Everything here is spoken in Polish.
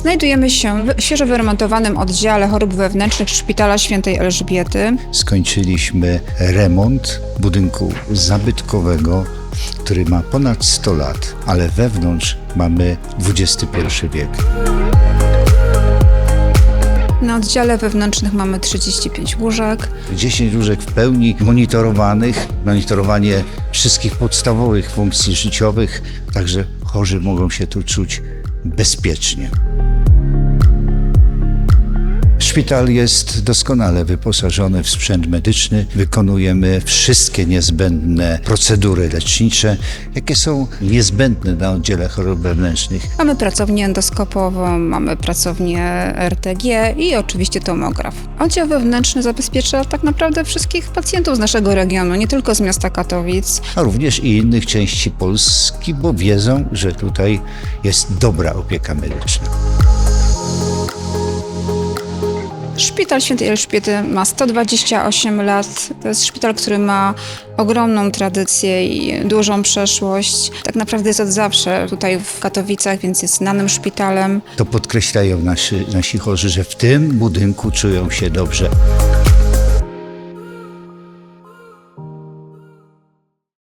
Znajdujemy się w świeżo wyremontowanym oddziale chorób wewnętrznych Szpitala Świętej Elżbiety. Skończyliśmy remont budynku zabytkowego, który ma ponad 100 lat, ale wewnątrz mamy XXI wiek. Na oddziale wewnętrznych mamy 35 łóżek. 10 łóżek w pełni monitorowanych, monitorowanie wszystkich podstawowych funkcji życiowych, także chorzy mogą się tu czuć bezpiecznie. Szpital jest doskonale wyposażony w sprzęt medyczny. Wykonujemy wszystkie niezbędne procedury lecznicze, jakie są niezbędne na oddziale chorób wewnętrznych. Mamy pracownię endoskopową, mamy pracownię RTG i oczywiście tomograf. Oddział wewnętrzny zabezpiecza tak naprawdę wszystkich pacjentów z naszego regionu, nie tylko z miasta Katowic. a również i innych części Polski, bo wiedzą, że tutaj jest dobra opieka medyczna. Szpital Świętej Elżbiety ma 128 lat. To jest szpital, który ma ogromną tradycję i dużą przeszłość. Tak naprawdę jest od zawsze tutaj w Katowicach, więc jest znanym szpitalem. To podkreślają nasi, nasi chorzy, że w tym budynku czują się dobrze.